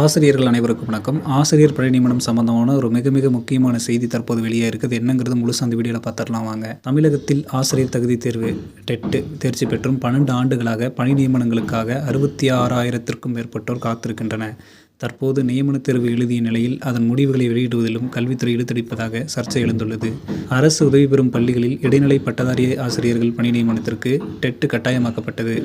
ஆசிரியர்கள் அனைவருக்கும் வணக்கம். ஆசிரியர் பணி நியமனம் சம்பந்தமான ஒரு மிக மிக முக்கியமான செய்தி தற்போது வெளியே இருக்குது. என்னங்கிறது முழுசா அந்த வீடியோவில் பார்த்துடலாம் வாங்க. தமிழகத்தில் ஆசிரியர் தகுதி தேர்வு டெட்டு தேர்ச்சி பெற்றும் பன்னெண்டு ஆண்டுகளாக பணி நியமனங்களுக்காக அறுபத்தி ஆறாயிரத்திற்கும் மேற்பட்டோர் காத்திருக்கின்றன தற்போது நியமன தேர்வு எழுதிய நிலையில் அதன் முடிவுகளை வெளியிடுவதிலும் கல்வித்துறை இழுத்தடிப்பதாக சர்ச்சை எழுந்துள்ளது. அரசு உதவி பெறும் பள்ளிகளில் இடைநிலை பட்டதாரி ஆசிரியர்கள் பணி நியமனத்திற்கு டெட்டு கட்டாயமாக்கப்பட்டது.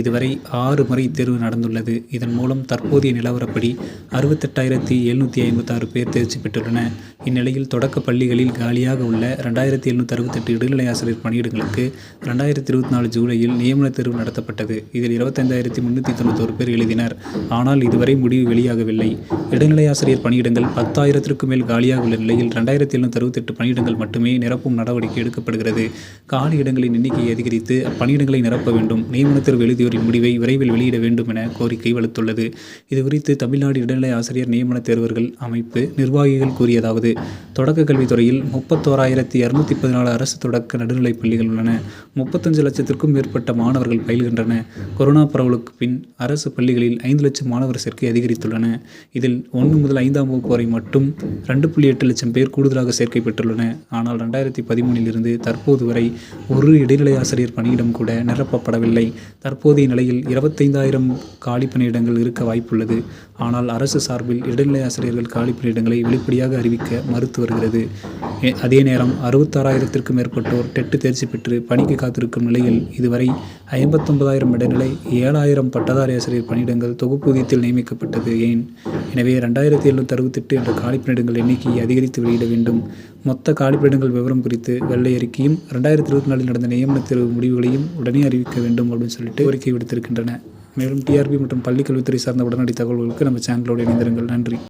இதுவரை ஆறு முறை தேர்வு நடந்துள்ளது. இதன் மூலம் தற்போதைய நிலவரப்படி அறுபத்தெட்டாயிரத்தி எழுநூற்றி ஐம்பத்தாறு பேர் தேர்ச்சி பெற்றுள்ளன. இந்நிலையில் தொடக்க பள்ளிகளில் காலியாக உள்ள ரெண்டாயிரத்தி எழுநூற்றி அறுபத்தெட்டு இடைநிலை ஆசிரியர் பணியிடங்களுக்கு ரெண்டாயிரத்தி இருபத்தி நாலு ஜூலையில் நியமன தேர்வு நடத்தப்பட்டது. இதில் இருபத்தைந்தாயிரத்தி முன்னூற்றி தொண்ணூத்தோரு பேர் எழுதினர். ஆனால் இதுவரை முடிவு வெளியாக வெளியாகவில்லை இடைநிலை ஆசிரியர் பணியிடங்கள் பத்தாயிரத்திற்கும் மேல் காலியாக உள்ள நிலையில் ரெண்டாயிரத்தி எழுநூற்றி அறுபத்தெட்டு பணியிடங்கள் மட்டுமே நிரப்பும் நடவடிக்கை எடுக்கப்படுகிறது. காலி இடங்களின் எண்ணிக்கையை அதிகரித்து அப்பணியிடங்களை நிரப்ப வேண்டும். நியமன தேர்வு எழுதியோரின் முடிவை விரைவில் வெளியிட வேண்டும் என கோரிக்கை வலுத்துள்ளது. இதுகுறித்து தமிழ்நாடு இடைநிலை ஆசிரியர் நியமன தேர்வர்கள் அமைப்பு நிர்வாகிகள் கூறியதாவது தொடக்க கல்வித்துறையில் முப்பத்தோராயிரத்தி இரநூத்தி பதினாலு அரசு தொடக்க நடுநிலைப் பள்ளிகள் உள்ளன. முப்பத்தஞ்சு லட்சத்திற்கும் மேற்பட்ட மாணவர்கள் பயில்கின்றன கொரோனா பரவலுக்கு பின் அரசு பள்ளிகளில் ஐந்து லட்சம் மாணவர் சேர்க்கை அதிகரித்துள்ளன. இதில் ஒன்று முதல் ஐந்தாம் வகுப்பு வரை மட்டும் ரெண்டு புள்ளி எட்டு லட்சம் பேர் கூடுதலாக சேர்க்கை பெற்றுள்ளன. ஆனால் ரெண்டாயிரத்தி பதிமூணில் இருந்து தற்போது வரை ஒரு இடைநிலை ஆசிரியர் பணியிடம் கூட நிரப்பப்படவில்லை. தற்போதைய நிலையில் இருபத்தைந்தாயிரம் காலி பணியிடங்கள் இருக்க வாய்ப்புள்ளது. ஆனால் அரசு சார்பில் இடைநிலை ஆசிரியர்கள் காலி பணியிடங்களை வெளிப்படையாக அறிவிக்க மறுத்து வருகிறது. அதே நேரம் அறுபத்தாறாயிரத்திற்கும் மேற்பட்டோர் டெட்டு தேர்ச்சி பெற்று பணிக்கு காத்திருக்கும் நிலையில் இதுவரை ஐம்பத்தொன்பதாயிரம் இடைநிலை ஏழாயிரம் பட்டதாரி ஆசிரியர் பணியிடங்கள் தொகுப்பூதியத்தில் நியமிக்கப்பட்டது. ஏன்? எனவே ரெண்டாயிரத்தி எழுநூற்றி அறுபத்தெட்டு என்ற காலிப்பணியிடங்கள் எண்ணிக்கையை அதிகரித்து வெளியிட வேண்டும். மொத்த காலிப்பணியிடங்கள் விவரம் குறித்து வெள்ளை அறிக்கையும் ரெண்டாயிரத்தி இருபத்தி நாலில் நடந்த நியமன தேர்வு முடிவுகளையும் உடனே அறிவிக்க வேண்டும் அப்படின்னு சொல்லிட்டு கோரிக்கை விடுத்திருக்கின்றன. மேலும் டிஆர்பி மற்றும் பள்ளிக்கல்வித்துறை சார்ந்த உடனடி தகவல்களுக்கு நம்ம சேனலோடு இணைந்திருங்கள். நன்றி.